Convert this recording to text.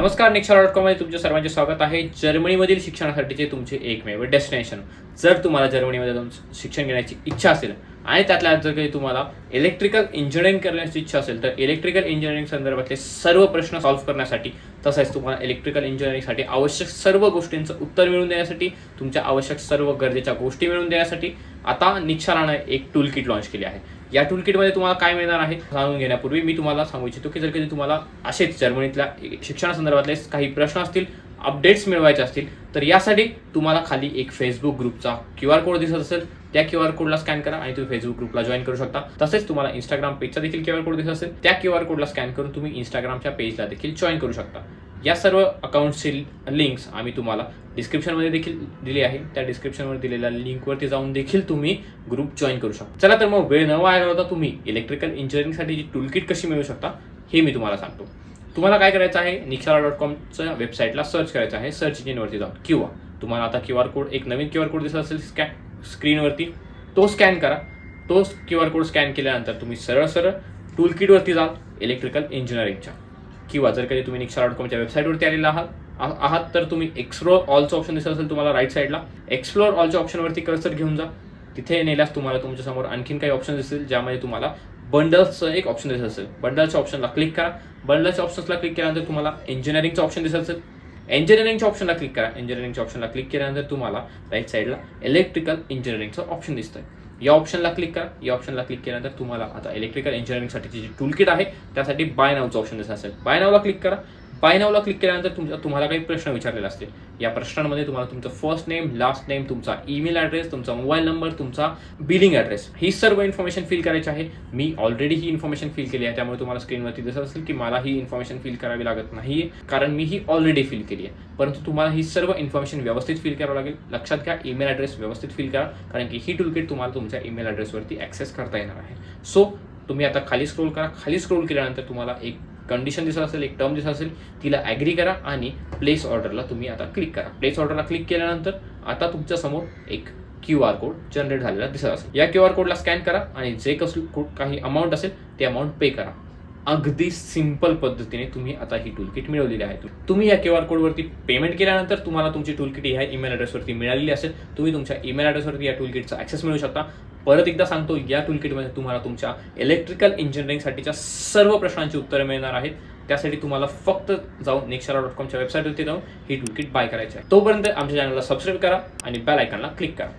नमस्कार निक्षार डॉट कॉममध्ये तुमच्या सर्वांचे स्वागत आहे. जर्मनीमधील शिक्षणासाठीचे तुमचे एकमेव डेस्टिनेशन जर तुम्हाला जर्मनीमध्ये जाऊन शिक्षण घेण्याची इच्छा असेल आणि त्यातल्या जर काही तुम्हाला इलेक्ट्रिकल इंजिनिअरिंग करण्याची इच्छा असेल तर इलेक्ट्रिकल इंजिनिअरिंग संदर्भातले सर्व प्रश्न सॉल्व्ह करण्यासाठी तसेच तुम्हाला इलेक्ट्रिकल इंजिनिअरिंगसाठी आवश्यक सर्व गोष्टींचं उत्तर मिळवून देण्यासाठी तुमच्या आवश्यक सर्व गरजेच्या गोष्टी मिळवून देण्यासाठी आता निक्षारानं एक टूल किट लॉन्च केली आहे. या टूल किटमध्ये तुम्हाला काय मिळणार आहे जाणून घेण्यापूर्वी मी तुम्हाला सांगू इच्छितो की जर कधी तुम्हाला असेच जर्मनीतल्या शिक्षणासंदर्भातले काही प्रश्न असतील अपडेट्स मिळवायचे असतील तर यासाठी तुम्हाला खाली एक फेसबुक ग्रुपचा क्यू आर कोड दिसत असेल. त्या क्यू आर कोडला स्कॅन करा आणि तुम्ही फेसबुक ग्रुपला जॉईन करू शकता. तसेच तुम्हाला इंस्टाग्राम पेजचा देखील क्यू आर कोड दिसत असेल. त्या क्यू आर कोडला स्कॅन करून तुम्ही इंस्टाग्रामच्या पेजला देखील जॉईन करू शकता. या सर्व अकाउंटची लिंक्स आम्ही तुम्हाला डिस्क्रिप्शनमध्ये देखील दिली आहे. त्या डिस्क्रिप्शनवर दिलेल्या लिंकवरती जाऊन देखील तुम्ही ग्रुप जॉईन करू शकता. चला तर मग वेळ न वाया होता तुम्ही इलेक्ट्रिकल इंजिनिअरिंगसाठी जी टूलकिट कशी मिळू शकता हे मी तुम्हाला सांगतो. तुम्हाला काय करायचं आहे? निक्षारा डॉट कॉमच्या वेबसाईटला सर्च करायचं आहे. सर्च इंजिनवरती जाऊन. किंवा तुम्हाला आता क्यू आर कोड एक नवीन क्यू आर कोड दिसत असेल स्कॅन स्क्रीनवरती तो स्कॅन करा. तो क्यू आर कोड स्कॅन केल्यानंतर तुम्ही सरळ सरळ टूल किटवरती जाल इलेक्ट्रिकल इंजिनिअरिंगच्या किंवा जर कधी तुम्ही निक्षा डॉट कॉमच्या वेबसाईटवरती आलेला आहात आहात तर तुम्ही एक्सप्लोर ऑलचं ऑप्शन दिसत असेल तुम्हाला राईट साईडला एक्सप्लोर ऑलच्या ऑप्शनवरती कर्सर घेऊन जा. तिथे नेल्यास तुम्हाला तुमच्यासमोर आणखीन काही ऑप्शन दिसतील ज्यामध्ये तुम्हाला बंडल्सचं एक ऑप्शन दिसत असेल. बंडलच्या ऑप्शनला क्लिक करा. बंडलच्या ऑप्शन्सला क्लिक केल्यानंतर तुम्हाला इंजिनिअरिंगचं ऑप्शन दिसत असेल. इंजिनिअरिंगच्या ऑप्शनला क्लिक करा. इंजिनिअरिंगच्या ऑप्शनला क्लिक केल्यानंतर तुम्हाला राईट साईडला इलेक्ट्रिकल इंजिनिअरिंगचं ऑप्शन दिसतंय. या ऑप्शनला क्लिक करा. या ऑप्शनला क्लिक केल्यानंतर तुम्हाला आता इलेक्ट्रिकल इंजिनिअरिंगसाठीची जी टूल किट आहे त्यासाठी बाय नावचं ऑप्शन दिसत असेल. बाय नावला क्लिक करा. पाय नावला क्लिक केल्यानंतर तुमच्या तुम्हाला काही प्रश्न विचारलेले असतील. या प्रश्नांमध्ये तुम्हाला तुमचं फर्स्ट नेम लास्ट नेम तुमचा ईमेल ॲड्रेस तुमचा मोबाईल नंबर तुमचा बिलिंग ॲड्रेस ही सर्व इन्फॉर्मेशन फिल करायची आहे. मी ऑलरेडी ही इन्फॉर्मेशन फिल केली आहे. त्यामुळे तुम्हाला स्क्रीनवरती दिसत असेल की मला ही इन्फॉर्मेशन फिल करावी लागत नाही कारण मी ही ऑलरेडी फिल केली आहे. परंतु तुम्हाला ही सर्व इन्फॉर्मेशन व्यवस्थित फिल करावं लागेल. लक्षात घ्या ईमेल ॲड्रेस व्यवस्थित फिल करा कारण की ही टूलकिट तुम्हाला तुमच्या ईमेल ॲड्रेसवरती ॲक्सेस करता येणार आहे. सो तुम्ही आता खाली स्क्रोल करा. खाली स्क्रोल केल्यानंतर तुम्हाला एक कंडिशन दिसत असेल एक टर्म दिसत असेल तिला ॲग्री करा आणि प्लेस ऑर्डरला तुम्ही आता क्लिक करा. प्लेस ऑर्डरला क्लिक केल्यानंतर आता तुमच्यासमोर एक क्यू आर कोड जनरेट झालेला दिसत असेल. या क्यू आर कोडला स्कॅन करा आणि जे कसं काही अमाऊंट असेल ते अमाऊंट पे करा. अगदी सिंपल पद्धतीने तुम्ही आता ही टूलकिट मिळवलेली आहे. तुम्ही या क्यू आर कोडवरती पेमेंट केल्यानंतर तुम्हाला तुमची टूलकिट ह्या ईमेल ॲड्रेसवरती मिळालेली असेल. तुम्ही तुमच्या ईमेल ॲड्रेसवरती या टूलकिटचा ॲक्सेस मिळू शकता. परत एकदा सांगतो या टूलकिटमध्ये तुम्हाला तुमच्या इलेक्ट्रिकल इंजिनिअरिंगसाठीच्या सर्व प्रश्नांची उत्तरं मिळणार आहेत. त्यासाठी तुम्हाला फक्त जाऊन नेक्शारा डॉट कॉमच्या वेबसाईटवरती जाऊन ही टूलकिट बाय करायची आहे. तोपर्यंत आमच्या चॅनलला सबस्क्राईब करा आणि बेल आयकॉनला क्लिक करा.